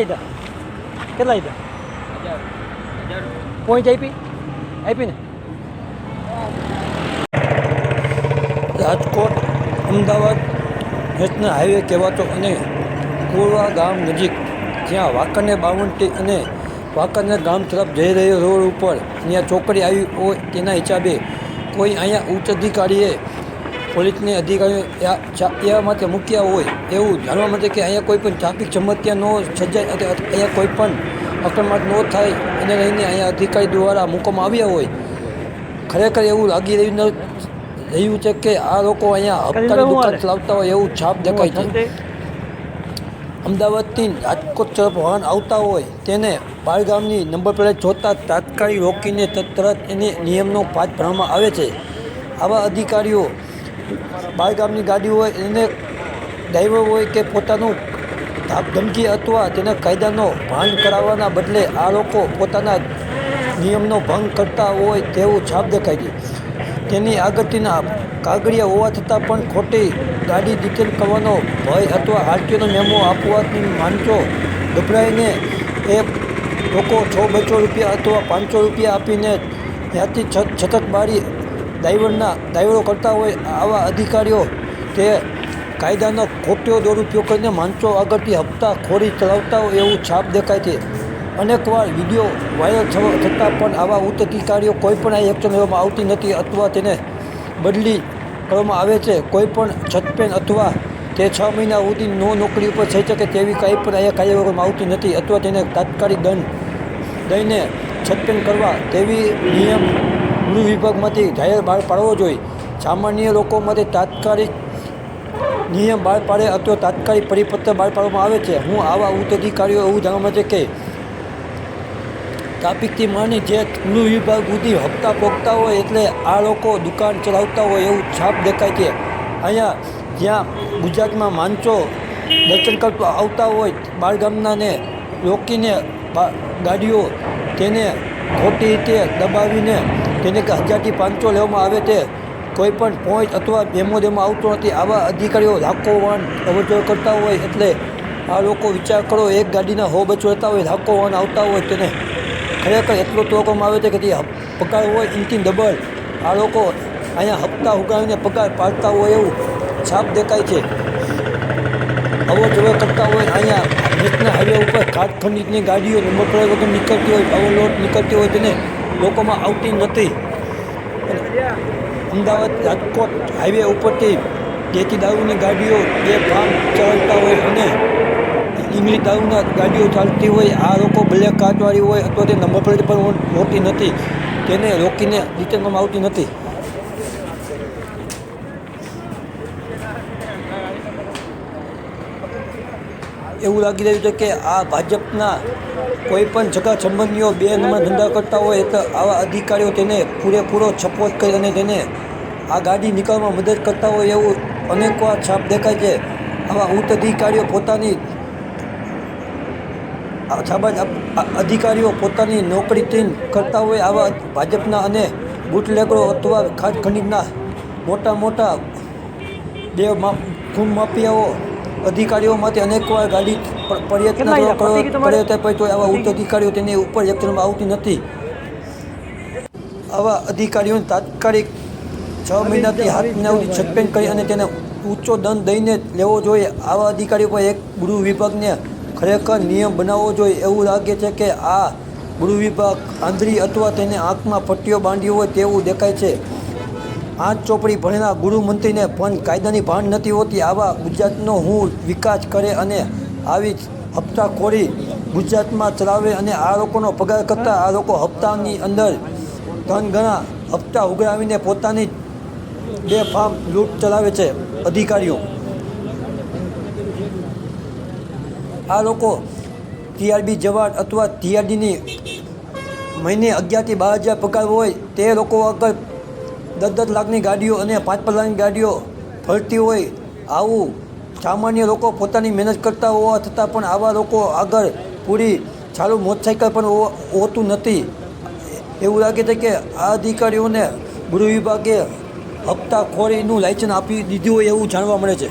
લીધા? કેટલા લીધા? પોઈન્ટ આપી? આપી ને રાજકોટ, અમદાવાદ, નેશનલ હાઈવે કહેવાતો અને કોરવા ગામ નજીક, જ્યાં વાંકાનેર બાવનટી અને વાંકાનેર ગામ તરફ જઈ રહ્યો રોડ ઉપર ત્યાં ચોકડી આવી હોય તેના હિસાબે કોઈ અહીંયા ઉચ્ચ અધિકારીએ પોલીસને અધિકારીઓ એવા માટે મૂક્યા હોય એવું જાણવા માટે કે અહીંયા કોઈ પણ ટ્રાફિક સમસ્યા ન સર્જાય અહીંયા કોઈ પણ અકસ્માત ન થાય એને લઈને અહીંયા અધિકારી દ્વારા મૂકવામાં આવ્યા હોય. ખરેખર એવું લાગી રહ્યું ન રહ્યું છે કે આ લોકો અહીંયા હપ્તાની દુકાન ચલાવતા હોય એવું છાપ દેખાય છે. અમદાવાદથી રાજકોટ તરફ વાહન આવતા હોય તેને બાળગામની નંબર પ્લેટ જોતા તાત્કાલિક રોકીને તરત એને નિયમનો પાઠ ભણવામાં આવે છે. આવા અધિકારીઓ બાળગામની ગાડી હોય, એને ડ્રાઈવર હોય કે પોતાનું ધમકી અથવા તેના કાયદાનો ભાન કરાવવાના બદલે આ લોકો પોતાના નિયમનો ભંગ કરતા હોય તેવું છાપ દેખાય છે. તેની આગળના કાગળિયા હોવા છતાં પણ ખોટી ગાડી ડિટેલ કરવાનો ભય અથવા આરટીઓનો મેમો આપવાથી માનચો ગભરાઈને એ લોકો છ બસો રૂપિયા અથવા પાંચસો રૂપિયા આપીને ત્યાંથી છત છતક બારી ડ્રાઈવરના ડ્રાઈવરો કરતા હોય આવા અધિકારીઓ તે કાયદાનો ખોટો દુરુપયોગ કરીને માણસો આગળથી હપ્તા ખોરી ચલાવતા હોય એવું છાપ દેખાય છે. અનેકવાર વીડિયો વાયરલ થવા છતાં પણ આવા ઉચ્ચ અધિકારીઓ કોઈ પણ આ એક્શન લેવામાં આવતી નથી અથવા તેને બદલી કરવામાં આવે છે. કોઈ પણ છતપેન અથવા તે છ મહિના સુધી નો નોકરી ઉપર થઈ શકે તેવી કાંઈ પણ અહીંયા કાર્યવાહી કરવામાં આવતી નથી અથવા તેને તાત્કાલિક દંડ દઈને છતપેન કરવા તેવી નિયમ ગૃહ વિભાગમાંથી જાહેર બહાર પાડવો જોઈએ. સામાન્ય લોકો માટે તાત્કાલિક નિયમ બહાર પાડે અથવા તાત્કાલિક પરિપત્ર બહાર પાડવામાં આવે છે. હું આવા ઉચ્ચ અધિકારીઓ એવું જાણવા માટે કે ટ્રાફિકથી માંડી જે ગૃહ વિભાગ સુધી હપ્તા પોગતા હોય એટલે આ લોકો દુકાન ચલાવતા હોય એવું છાપ દેખાય છે. અહીંયા જ્યાં ગુજરાતમાં માણસો દર્શન કરતા આવતા હોય, બાળગામનાને રોકીને ગાડીઓ તેને ખોટી રીતે દબાવીને તેને કે હજારથી પાંચસો લેવામાં આવે તે કોઈ પણ પોઈન્ટ અથવા ડેમો દેવામાં આવતો નથી. આવા અધિકારીઓ લાખો વાહન અવરજવર કરતા હોય એટલે આ લોકો વિચાર કરો, એક ગાડીના હો બચો રહેતા હોય, લાખો વાહન આવતા હોય તેને ખરેખર એટલો તોકવામાં આવે છે કે જે પગાર હોય ઇન્ચિન ડબલ, આ લોકો અહીંયા હપ્તા ઉગાવીને પગાર પાડતા હોય એવું છાપ દેખાય છે. અવર જવર કરતા હોય, અહીંયા નેશનલ હાઈવે ઉપર ખાટ ખંડિતની ગાડીઓ નંબર પ્લેટ વગર નીકળતી હોય ઓવરલોડ નીકળતી હોય તેને લોકોમાં આવતી નથી. અમદાવાદ રાજકોટ હાઈવે ઉપરથી દેશી દારૂની ગાડીઓ બે ફાર્મ ચલાવતા હોય અને ઇંગ્લિશ દારૂના ગાડીઓ ચાલતી હોય, આ લોકો બ્લેક કાર્ડવાળી હોય અથવા તે નંબર પ્લેટ પણ હોતી નથી. તેને રોકીને નીચે આવતી નથી. એવું લાગી રહ્યું છે કે આ ભાજપના કોઈ પણ જગા સંબંધીઓ બે નંબર ધંધા કરતા હોય તો આવા અધિકારીઓ તેને પૂરેપૂરો સપોર્ટ કરી અને તેને આ ગાડી નીકળવામાં મદદ કરતા હોય એવું અનેકવાર છાપ દેખાય છે. આવા ઉચ્ચ અધિકારીઓ પોતાની છાબા અધિકારીઓ પોતાની નોકરીથી કરતા હોય આવા ભાજપના અને બુટલેગરો અથવા ખાસ ખનીજના મોટા મોટા મા- ખૂન માફિયાઓ અધિકારીઓમાંથી અનેકવાર ગાડી પ્રયત્ન કર્યો તો આવા ઉચ્ચ અધિકારીઓ તેની ઉપર એક્શનમાં આવતી નથી. આવા અધિકારીઓને તાત્કાલિક છ મહિનાથી હાથ મહિના સુધી સસ્પેન્ડ કરી અને તેને ઊંચો દંડ દઈને લેવો જોઈએ. આવા અધિકારીઓ પર એક ગૃહ વિભાગને ખરેખર નિયમ બનાવવો જોઈએ. એવું લાગે છે કે આ ગૃહ વિભાગ આંધળી અથવા તેને આંખમાં પટ્ટીઓ બાંધી હોય તેવું દેખાય છે. આઠ ચોપડી ભણેલા ગૃહમંત્રીને પણ કાયદાની ભાન નથી હોતી આવા ગુજરાતનો હું વિકાસ કરે અને આવી હપ્તાખોરી ગુજરાતમાં ચલાવે અને આ લોકોનો પગાર કરતાં આ લોકો હપ્તાની અંદર ત્રણ ગણા હપ્તા ઉઘરાવીને પોતાની બે ફાર્મ લૂંટ ચલાવે છે અધિકારીઓ. આ લોકો ટીઆરબી જવાન અથવા ટીઆરડીની મહિને અગિયારથી બાર હજાર પગાર હોય તે લોકો આગળ દસ દસ લાખની ગાડીઓ અને પાંચ પાંચ લાખની ગાડીઓ ફરતી હોય, આવું સામાન્ય લોકો પોતાની મહેનત કરતા હોવા છતાં પણ આવા લોકો આગળ પૂરી ચાલુ મોટરસાઇકલ પણ હોતું નથી. એવું લાગે છે કે આ અધિકારીઓને ગૃહ વિભાગે હપ્તાખોરીનું લાયસન્સ આપી દીધું હોય એવું જાણવા મળે છે.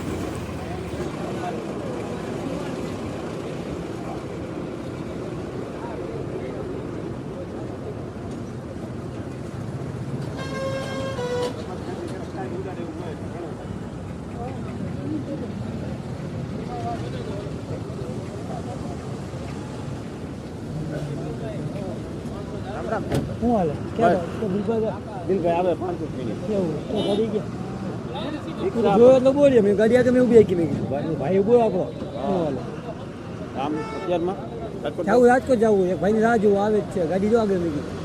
શું હાલે? દિલભાઈ આવે પાંચ મિનિટ. કેવું? તો ગાડી ગયા. જોયો એટલે બોલીએ. મેં ગાડી આગળ મેં ઊભી રાખી મેં કીધું. ભાઈ ઊભો આપણો શું હાલે? આમ અત્યારમાં? રાજકોટ જવું રાજકોટ જવું. એક ભાઈની રાહ જોવું આવે જ છે. ગાડી જો આગળ મેં કીધું.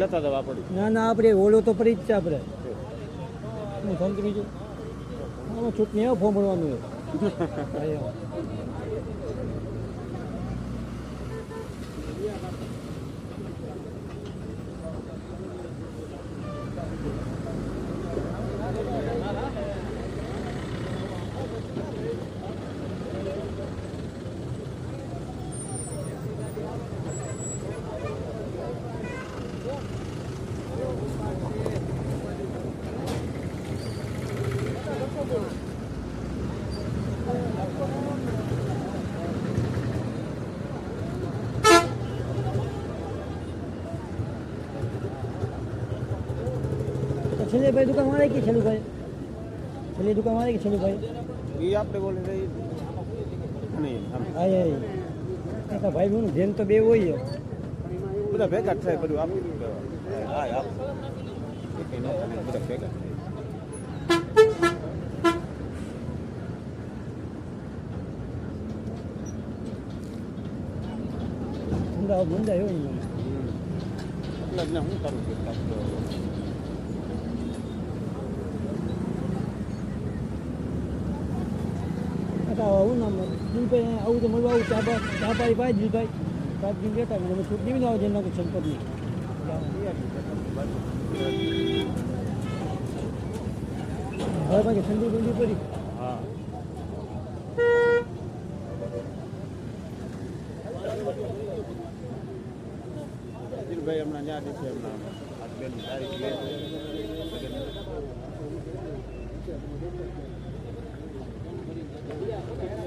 લેતા પડી ના ના આપણે ઓલો તો ફરી જ છે આપણે. શું શાંતિ બીજું ચૂંટણી એવા ફોર્મ ભરવાનું હોય હા, છેલ્લે ભાઈ દુકાન મારે કે છેલું ભાઈ છેલ્લી દુકાન મારે કે છેલ્લું ભાઈ એ આપણે બોલે નહીં ભાઈ નું જેમ તો બે હોય. બધા ભેગા થાય બધું આપી દીધું હા આપ કંઈ ન થાય બધા ભેગા જ થાય એવું એટલે હું કરું છું અચ્છા આવું નામ દિલભાઈ આવું તો મળવા આવું, ચા ચા પાડી પાય દિલભાઈ. પાંચ દિન લેતા અમે છૂટ નહીં આવે જેના કોઈ સંપત નહીં. હવે બાકી ઠંડી ઠંડી પડી. હા દિલભાઈ હમણાં ન્યા દેશે હમણાં. આજ બેની તારીખ લે. Yeah, okay.